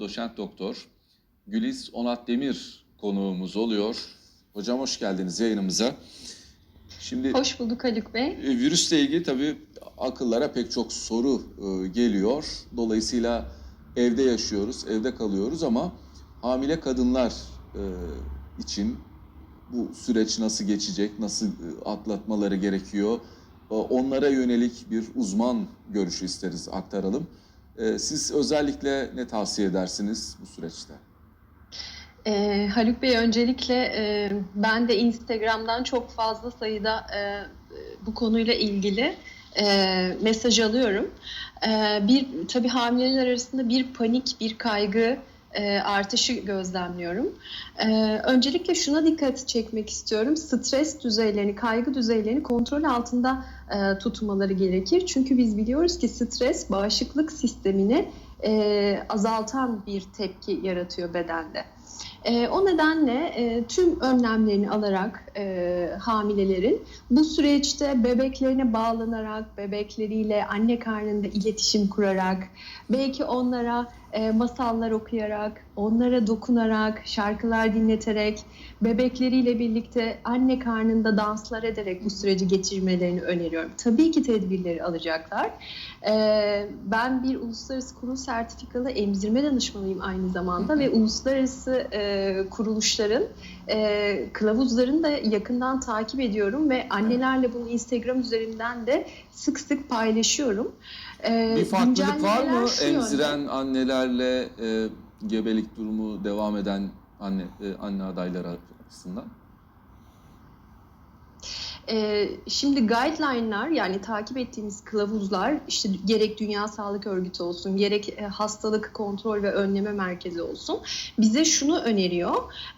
Doçent Doktor Güliz Onat Demir konuğumuz oluyor. Hocam hoş geldiniz yayınımıza. Şimdi Hoş bulduk Haluk Bey. e, virüsle ilgili tabii akıllara pek çok soru e, geliyor. Dolayısıyla evde yaşıyoruz, evde kalıyoruz ama hamile kadınlar e, için bu süreç nasıl geçecek, nasıl e, atlatmaları gerekiyor? E, Onlara yönelik bir uzman görüşü isteriz aktaralım. E, Siz özellikle ne tavsiye edersiniz bu süreçte? Ee, Haluk Bey öncelikle e, ben de Instagram'dan çok fazla sayıda e, bu konuyla ilgili e, mesaj alıyorum. E, bir tabii hamileler arasında bir panik, bir kaygı e, artışı gözlemliyorum. E, öncelikle şuna dikkat çekmek istiyorum. Stres düzeylerini, kaygı düzeylerini kontrol altında e, tutmaları gerekir. Çünkü biz biliyoruz ki stres bağışıklık sistemini e, azaltan bir tepki yaratıyor bedende. E, o nedenle e, tüm önlemlerini alarak e, hamilelerin bu süreçte bebeklerine bağlanarak, bebekleriyle anne karnında iletişim kurarak, belki onlara e, masallar okuyarak, onlara dokunarak, şarkılar dinleterek, bebekleriyle birlikte anne karnında danslar ederek bu süreci geçirmelerini öneriyorum. Tabii ki tedbirleri alacaklar. E, ben bir uluslararası kurul sertifikalı emzirme danışmanıyım aynı zamanda ve uluslararası e, kuruluşların e, kılavuzlarını da yakından takip ediyorum ve annelerle bunu Instagram üzerinden de sık sık paylaşıyorum. E, Bir farklılık var mı emziren annelerle e, gebelik durumu devam eden anne e, anne adayları açısından? Ee, şimdi guideline'lar yani takip ettiğimiz kılavuzlar işte gerek Dünya Sağlık Örgütü olsun gerek e, hastalık kontrol ve önleme merkezi olsun bize şunu öneriyor.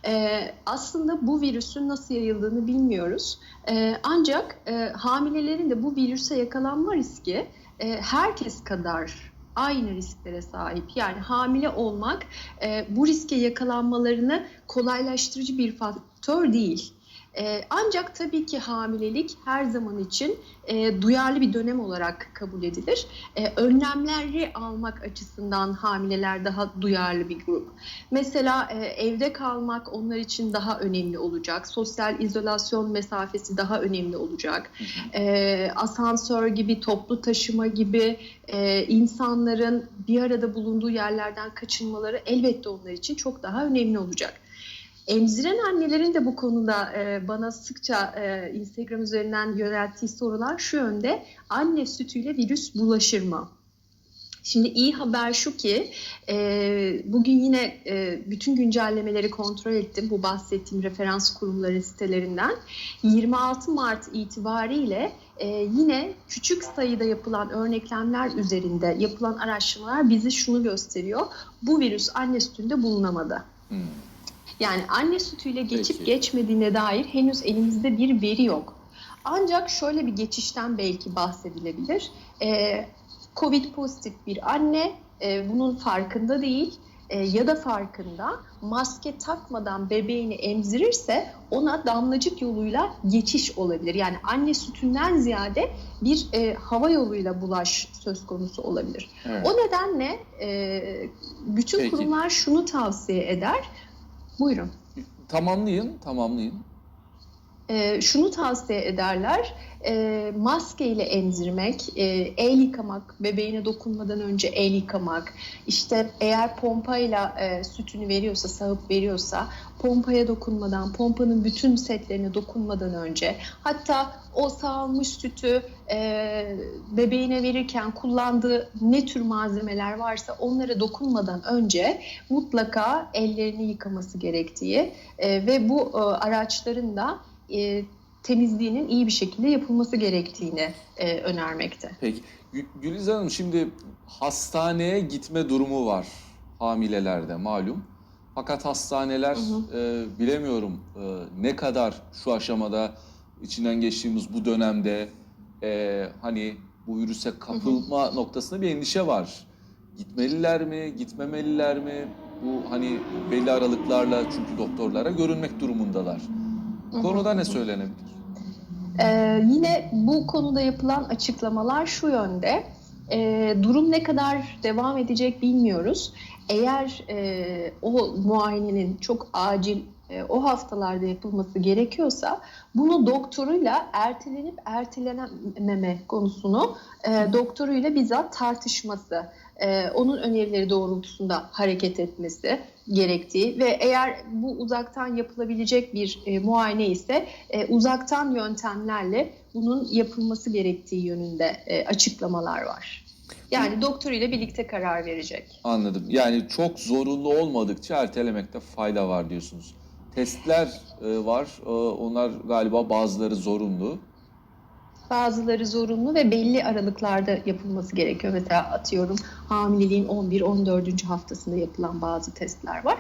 Ee, aslında bu virüsün nasıl yayıldığını bilmiyoruz. Ee, ancak e, hamilelerin de bu virüse yakalanma riski e, herkes kadar aynı risklere sahip. Yani hamile olmak e, bu riske yakalanmalarını kolaylaştırıcı bir faktör değil. Ee, ancak tabii ki hamilelik her zaman için e, duyarlı bir dönem olarak kabul edilir. E, önlemleri almak açısından hamileler daha duyarlı bir grup. Mesela e, evde kalmak onlar için daha önemli olacak. Sosyal izolasyon mesafesi daha önemli olacak. E, asansör gibi, toplu taşıma gibi e, insanların bir arada bulunduğu yerlerden kaçınmaları elbette onlar için çok daha önemli olacak. Emziren annelerin de bu konuda e, bana sıkça e, Instagram üzerinden yönelttiği sorular şu yönde. Anne sütüyle virüs bulaşır mı? Şimdi iyi haber şu ki e, bugün yine e, bütün güncellemeleri kontrol ettim bu bahsettiğim referans kurumları sitelerinden. 26 Mart itibariyle e, yine küçük sayıda yapılan örneklemler üzerinde yapılan araştırmalar bize şunu gösteriyor. Bu virüs anne sütünde bulunamadı. Hmm. Yani anne sütüyle geçip Peki. geçmediğine dair henüz elimizde bir veri yok. Ancak şöyle bir geçişten belki bahsedilebilir. Ee, Covid pozitif bir anne e, bunun farkında değil e, ya da farkında maske takmadan bebeğini emzirirse ona damlacık yoluyla geçiş olabilir. Yani anne sütünden ziyade bir e, hava yoluyla bulaş söz konusu olabilir. Evet. O nedenle e, bütün Peki. kurumlar şunu tavsiye eder. Buyurun. Tamamlayın, tamamlayın. E, şunu tavsiye ederler. E, maske ile emzirmek, e, el yıkamak, bebeğine dokunmadan önce el yıkamak. İşte eğer pompayla e, sütünü veriyorsa, sağıp veriyorsa pompaya dokunmadan, pompanın bütün setlerine dokunmadan önce hatta o sağılmış sütü e, bebeğine verirken kullandığı ne tür malzemeler varsa onlara dokunmadan önce mutlaka ellerini yıkaması gerektiği e, ve bu e, araçların da e, temizliğinin iyi bir şekilde yapılması gerektiğini e, önermekte. Peki. Gü- Güliz Hanım şimdi hastaneye gitme durumu var hamilelerde malum. Fakat hastaneler Hı e, bilemiyorum e, ne kadar şu aşamada içinden geçtiğimiz bu dönemde e, hani bu virüse kapılma noktasında bir endişe var. Gitmeliler mi, gitmemeliler mi? Bu hani belli aralıklarla çünkü doktorlara görünmek durumundalar. Konuda ne söylenebilir? Ee, yine bu konuda yapılan açıklamalar şu yönde. E, durum ne kadar devam edecek bilmiyoruz. Eğer e, o muayenenin çok acil e, o haftalarda yapılması gerekiyorsa bunu doktoruyla ertelenip ertelenememe konusunu e, doktoruyla bizzat tartışması, e, onun önerileri doğrultusunda hareket etmesi gerektiği ve eğer bu uzaktan yapılabilecek bir e, muayene ise e, uzaktan yöntemlerle bunun yapılması gerektiği yönünde e, açıklamalar var. Yani doktoruyla birlikte karar verecek. Anladım. Yani çok zorunlu olmadıkça ertelemekte fayda var diyorsunuz. Testler e, var. E, onlar galiba bazıları zorunlu. Bazıları zorunlu ve belli aralıklarda yapılması gerekiyor. Mesela atıyorum hamileliğin 11-14. haftasında yapılan bazı testler var.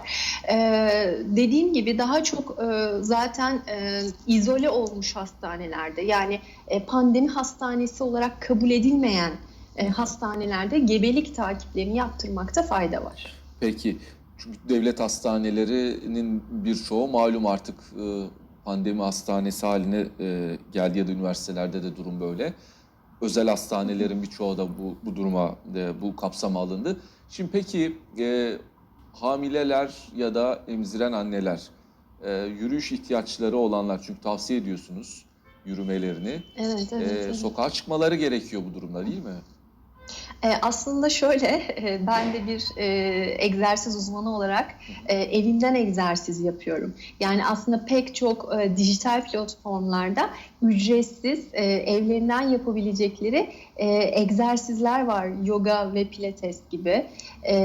Ee, dediğim gibi daha çok e, zaten e, izole olmuş hastanelerde yani e, pandemi hastanesi olarak kabul edilmeyen e, hastanelerde gebelik takiplerini yaptırmakta fayda var. Peki. Çünkü devlet hastanelerinin birçoğu malum artık e, pandemi hastanesi haline e, geldi ya da üniversitelerde de durum böyle. Özel hastanelerin birçoğu da bu, bu duruma, e, bu kapsama alındı. Şimdi peki e, hamileler ya da emziren anneler, e, yürüyüş ihtiyaçları olanlar çünkü tavsiye ediyorsunuz yürümelerini. Evet, evet. E, evet. sokağa çıkmaları gerekiyor bu durumda değil mi? E, aslında şöyle, e, ben de bir e, egzersiz uzmanı olarak e, evimden egzersiz yapıyorum. Yani aslında pek çok e, dijital platformlarda ücretsiz e, evlerinden yapabilecekleri e, egzersizler var. Yoga ve pilates gibi. E,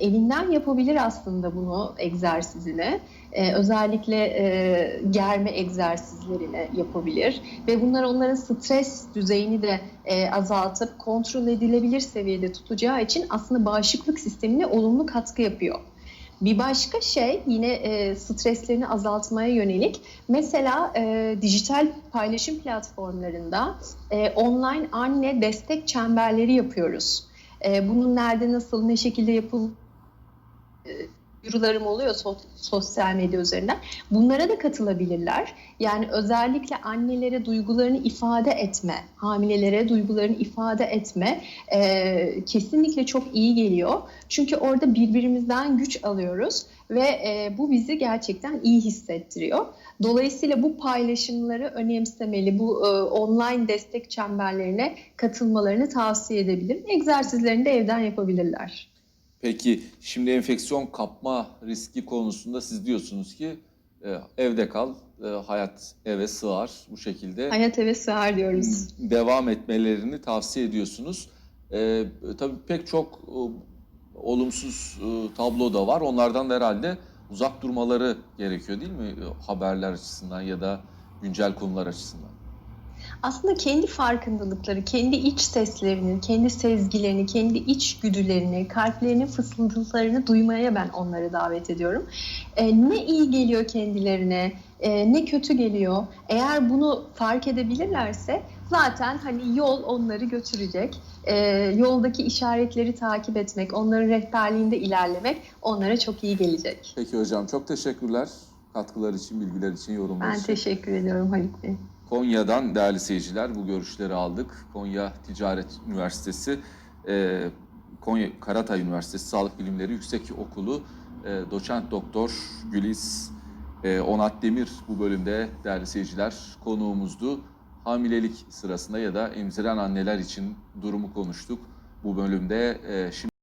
evinden yapabilir aslında bunu egzersizini. E, özellikle e, germe egzersizlerini yapabilir ve bunlar onların stres düzeyini de e, azaltıp kontrol edilebilir seviyede tutacağı için aslında bağışıklık sistemine olumlu katkı yapıyor. Bir başka şey yine e, streslerini azaltmaya yönelik mesela e, dijital paylaşım platformlarında e, online anne destek çemberleri yapıyoruz. E, bunun nerede nasıl ne şekilde yapıl duyurularım oluyor so- sosyal medya üzerinden. Bunlara da katılabilirler. Yani özellikle annelere duygularını ifade etme, hamilelere duygularını ifade etme e, kesinlikle çok iyi geliyor. Çünkü orada birbirimizden güç alıyoruz ve e, bu bizi gerçekten iyi hissettiriyor. Dolayısıyla bu paylaşımları önemsemeli, bu e, online destek çemberlerine katılmalarını tavsiye edebilirim. Egzersizlerini de evden yapabilirler. Peki şimdi enfeksiyon kapma riski konusunda siz diyorsunuz ki e, evde kal, e, hayat eve sığar bu şekilde Hayat eve sığar diyoruz. devam etmelerini tavsiye ediyorsunuz. E, tabii pek çok e, olumsuz e, tablo da var. Onlardan da herhalde uzak durmaları gerekiyor değil mi? E, haberler açısından ya da güncel konular açısından. Aslında kendi farkındalıkları, kendi iç seslerini, kendi sezgilerini, kendi iç güdülerini, kalplerinin fısıltılarını duymaya ben onları davet ediyorum. Ee, ne iyi geliyor kendilerine, e, ne kötü geliyor. Eğer bunu fark edebilirlerse zaten hani yol onları götürecek. Ee, yoldaki işaretleri takip etmek, onların rehberliğinde ilerlemek onlara çok iyi gelecek. Peki hocam çok teşekkürler katkılar için, bilgiler için, yorumlar Ben için. teşekkür ediyorum Haluk Bey. Konya'dan değerli seyirciler bu görüşleri aldık. Konya Ticaret Üniversitesi, e, Konya Karatay Üniversitesi Sağlık Bilimleri Yüksek Okulu e, doçent doktor Güliz e, Onat Demir bu bölümde değerli seyirciler konuğumuzdu. Hamilelik sırasında ya da emziren anneler için durumu konuştuk bu bölümde. Şimdi